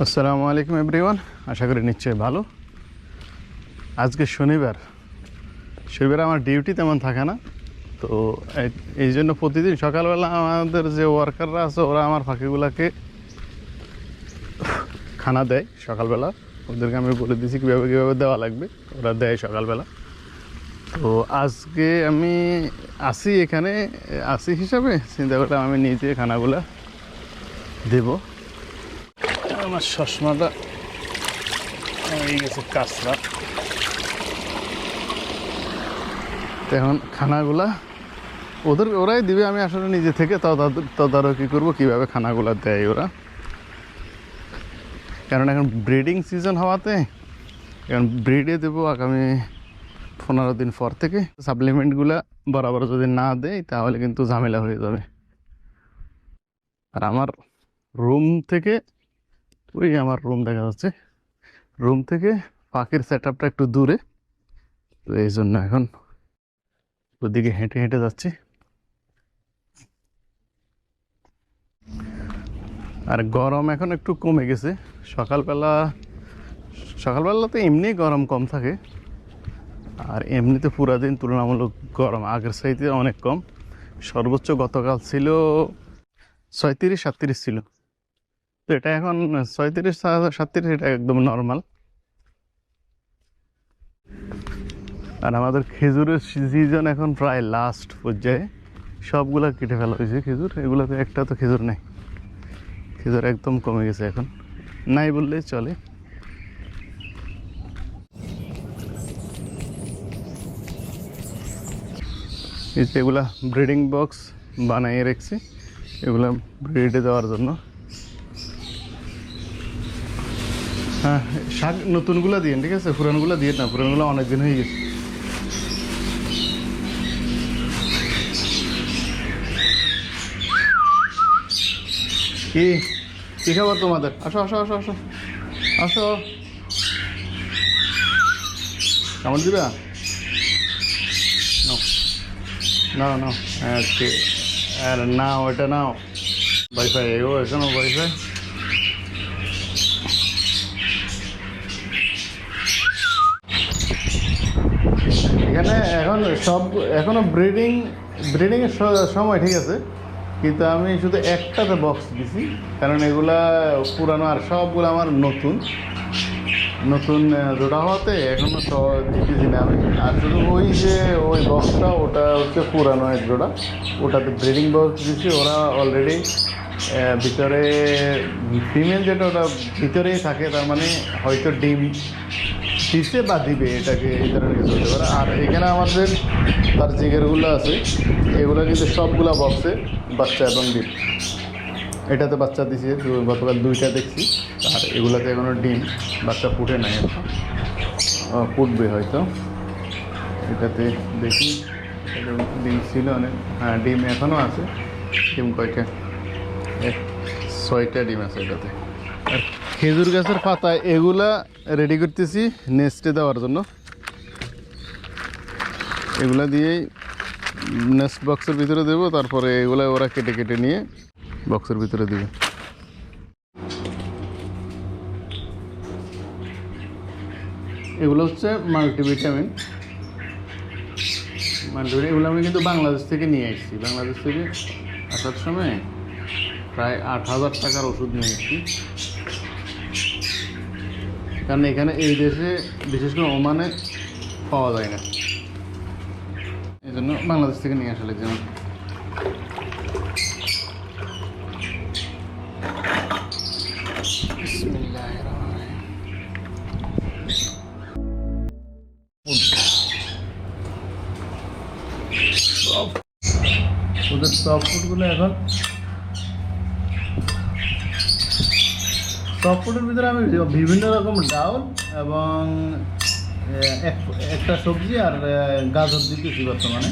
আসসালামু আলাইকুম এভরিওয়ান আশা করি নিশ্চয়ই ভালো। আজকে শনিবার। শনিবার আমার ডিউটি তেমন থাকে না। তো এই- জন্য প্রতিদিন সকালবেলা আমাদের যে ওয়ার্কাররা আছে, ওরা আমার ফাঁকিগুলাকে খানা দেয় সকালবেলা। ওদেরকে আমি বলে দিয়েছি কীভাবে কীভাবে দেওয়া লাগবে। ওরা দেয় সকালবেলা। তো আজকে আমি আসি এখানে, আসি হিসাবে চিন্তা করলাম আমি নিজে খানাগুলা দেবো। আমার চশমাটা এই গেছে কাঁচরা এখন খানাগুলা ওদের ওরাই দিবে, আমি আসলে নিজে থেকে তদারকি করব কীভাবে খানাগুলা দেয় ওরা। কারণ এখন ব্রিডিং সিজন হওয়াতে, এখন ব্রিডে দেবো আগামী পনেরো দিন পর থেকে। সাপ্লিমেন্টগুলা বরাবর যদি না দেয়, তাহলে কিন্তু ঝামেলা হয়ে যাবে। আর আমার রুম থেকে ওই আমার রুম দেখা যাচ্ছে। রুম থেকে পাখির সেট একটু দূরে। তো এই জন্য এখন ওদিকে হেঁটে হেঁটে যাচ্ছি। আর গরম এখন একটু কমে গেছে। সকালবেলা সকালবেলা তো এমনি গরম কম থাকে। আর এমনিতে পুরা দিন তুলনামূলক গরম। আগের সাইতে অনেক কম। সর্বোচ্চ গতকাল ছিল ছয়ত্রিশ সাতত্রিশ ছিল। তো এটা এখন ছয়ত্রিশ, সাতত্রিশ, এটা একদম নর্মাল আর আমাদের খেজুরের সিজন এখন প্রায় লাস্ট পর্যায়ে। সবগুলা কেটে ফেলা হয়েছে খেজুর, এগুলোতে একটা তো খেজুর নেই। খেজুর একদম কমে গেছে এখন। নাই বললেই চলে। এই এগুলা ব্রিডিং বক্স বানিয়ে রেখেছি। এগুলা ব্রিডে দেওয়ার জন্য। হ্যাঁ শাক নতুনগুলো দিয়ে, ঠিক আছে? পুরানগুলো দিয়ে না, পুরানগুলো অনেক দিন হয়ে গেছে। কি? কি খবর তোমাদের? আসো আসো আসো আসো। আসো। কেমন দিবা? না না আর না ওটা নাও। ওয়াইফাই এগো এখানে ওয়াইফাই এখানে এখন সব এখনও ব্রিডিং ব্রিডিং এর সময় ঠিক আছে? কিন্তু আমি শুধু একটাতে বক্স দিছি কারণ এগুলা পুরানো আর সবগুলো আমার নতুন। নতুন জোড়া হওয়াতে এখনও দিতেছি না আমি। আর শুধু ওই যে ওই বক্সটা ওটা হচ্ছে পুরানো এক জোড়া। ওটাতে ব্রিডিং বক্স দিছি ওরা অলরেডি ভিতরে ফিমেল যেটা ওটা ভিতরেই থাকে তার মানে হয়তো ডিম দিছে বা দিবে, এটাকে এই ধরনের কিছু হতে পারে। আর এখানে আমাদের তার জিগেরগুলো আছে, এগুলো কিন্তু সবগুলা বক্সে বাচ্চা এবং ডিম। এটাতে বাচ্চা দিছে গতকাল দুইটা দেখছি। আর এগুলোতে এখনও ডিম, বাচ্চা ফুটে নাই এখন। ফুটবে হয়তো। এটাতে দেখি ডিম ছিল অনেক। হ্যাঁ ডিম এখনও আছে। ডিম কয়টা? ছয়টা ডিম আছে এটাতে। খেজুর গাছের পাতা, এগুলা রেডি করতেছি নেস্টে দেওয়ার জন্য। এগুলা দিয়েই নেক্সট বক্সের ভিতরে দেবো, তারপরে এগুলা ওরা কেটে কেটে নিয়ে বক্সের ভিতরে দিবে। এগুলো হচ্ছে মাল্টিভিটামিন মাল্টিভিটামিন এগুলো আমি কিন্তু বাংলাদেশ থেকে নিয়ে এসেছি বাংলাদেশ থেকে আসার সময় প্রায় আট হাজার টাকার ওষুধ নিয়ে এসেছি কারণ এখানে এই দেশে বিশেষ করে ওমানে পাওয়া যায় না। এই জন্য বাংলাদেশ থেকে নিয়ে আসলে যেমন ওদের সব ফুডগুলো এখন ফুডের ভিতরে আমি বিভিন্ন রকম ডাউল এবং এক- একটা সবজি আর গাজর দিতেছি বর্তমানে।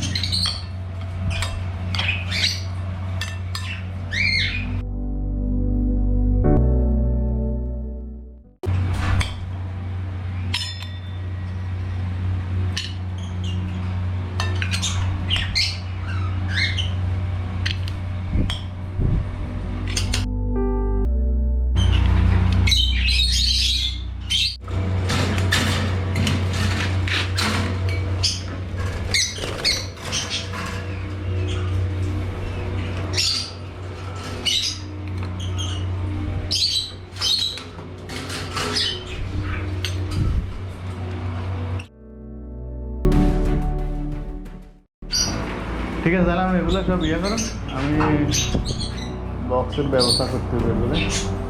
ঠিক আছে তাহলে আমি এগুলো সব ইয়ে করুন আমি বক্সের ব্যবস্থা করতে হবে